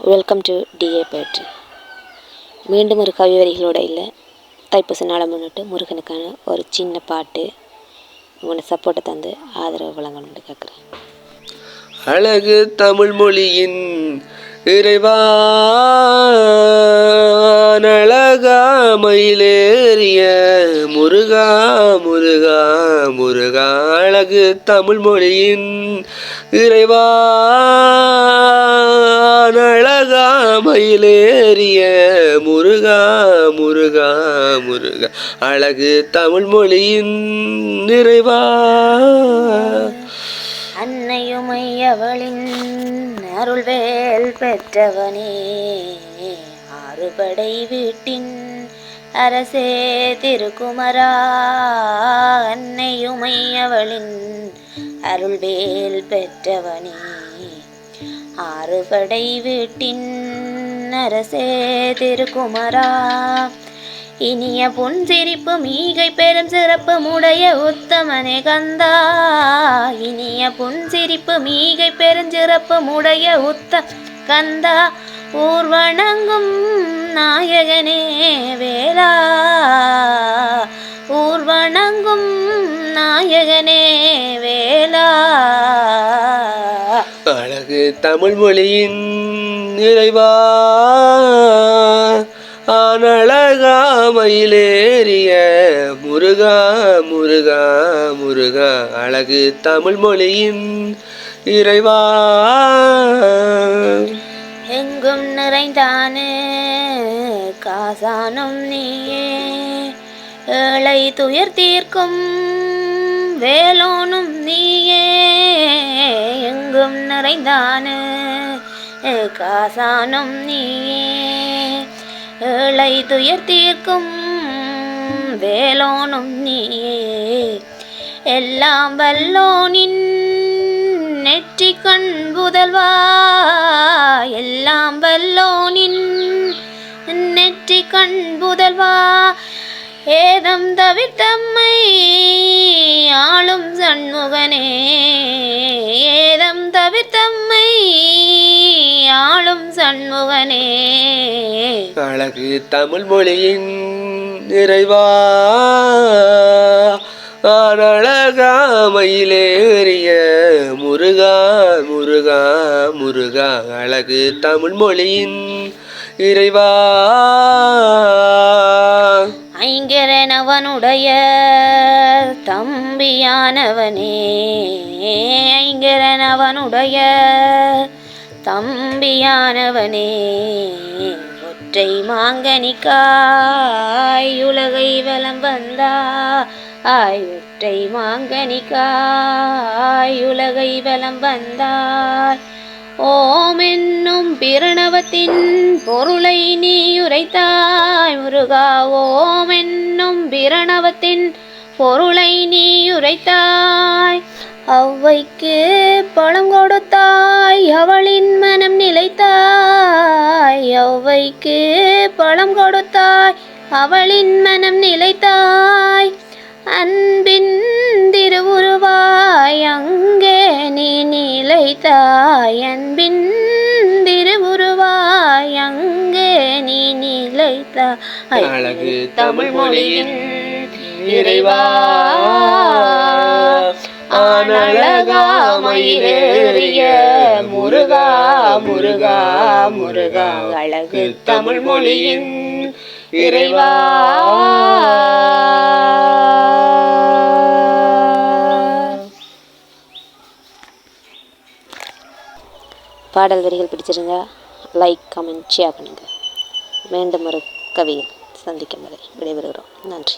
Welcome to DA battery மீண்டும் ஒரு கவி வரிகளோட இல்லை. தைப்பூச நாளை முன்னிட்டு முருகனுக்கான ஒரு சின்ன பாட்டு உங்களோட சப்போர்ட்டை தந்து ஆதரவு வழங்கணும்னு கேட்குறேன் அழகு தமிழ் மொழியின் இறைவா மயிலேறிய முருகா முருகா முருகா அழகு தமிழ் மொழியின் இறைவா. அழகாமையிலேறிய முருகா முருகா முருகா அழகு தமிழ் மொழியின் நிறைவா. அன்னையுமையவளின் அருள்வேல் பெற்றவனே ஆறுபடை வீட்டின் அரசே திருக்குமரா அன்னையுமையவளின் அருள்வேல் பெற்றவனே. ஆறுபடை வீட்டின் அரசே திருக்குமரா இனிய புன்சிரிப்பு மீகை பெரும் சிறப்பு உடைய உத்தமனே கந்தா. இனிய புன்சிரிப்பு மீகை பெருஞ்சிறப்பு உடைய உத்த கந்தா. ஊர்வணங்கும் நாயகனே வேலா. ஊர்வணங்கும் நாயகனே வேலா. அழகு தமிழ் மொழியின் நிறைவா? ஆனழகாமையிலேறிய முருகா முருகா முருகா. அழகு தமிழ் மொழியின் இறைவா எங்கும் நிறைந்தானே காசானும் நீயே. ஏழை துயர் தீர்க்கும் வேலோனும் நீயே. எங்கும் நிறைந்தானே காசானும் நீயே. ஏழை துயர் தீர்க்கும் வேலோனும் நீயே. எல்லாம் வல்லோனின் நெற்றி கண் புதல்வா. எல்லாம் வல்லோனின் நெற்றி கண் புதல்வா ஏதம் தவித்தம்மை ஆளும் சண்முகனே. ஏதம் தவித்தம்மை ஆளும் சண்முகனே. அழகு தமிழ் மொழியின் நிறைவா. ஆனழகாமையிலேறிய முருகா முருகா முருகா அழகு தமிழ் மொழியின் இறைவா. ஐங்கரனவனுடைய தம்பியானவனே ஐங்கரனவனுடைய தம்பியானவனே ஒற்றை மாங்கனிக்காய் உலகை வலம் வந்தா ஆய் மாங்கனிகாயுலகை வலம் வந்தாய். ஓம் என்னும் பிரணவத்தின் பொருளை நீ உரைத்தாய். முருகா ஓம் என்னும் பிரணவத்தின் பொருளை நீ உரைத்தாய். அவ்வைக்கு பழம் கொடுத்தாய் அவளின் மனம் நிலைத்தாய். அவ்வைக்கு பழம் கொடுத்தாய் அவளின் மனம் நிலைத்தாய். அன்பின் திருவுருவாய் அங்கே நீ நிலைத்தாய். அன்பின் திருவுருவாய் அங்கே நீ நிலைத்தாய். அழகு தமிழ் மொழியின் இறைவா ஆனழகாமையிலேறிய முருகா முருகா முருகா. அழகு தமிழ் மொழியின் இறைவா. பாடல் வரிகள் பிடிச்சிருந்தா லைக் கமெண்ட் ஷேர் பண்ணுங்கள் மீண்டும் ஒரு கவியில் சந்திக்கும் வரை விடைபெறுகிறோம். நன்றி.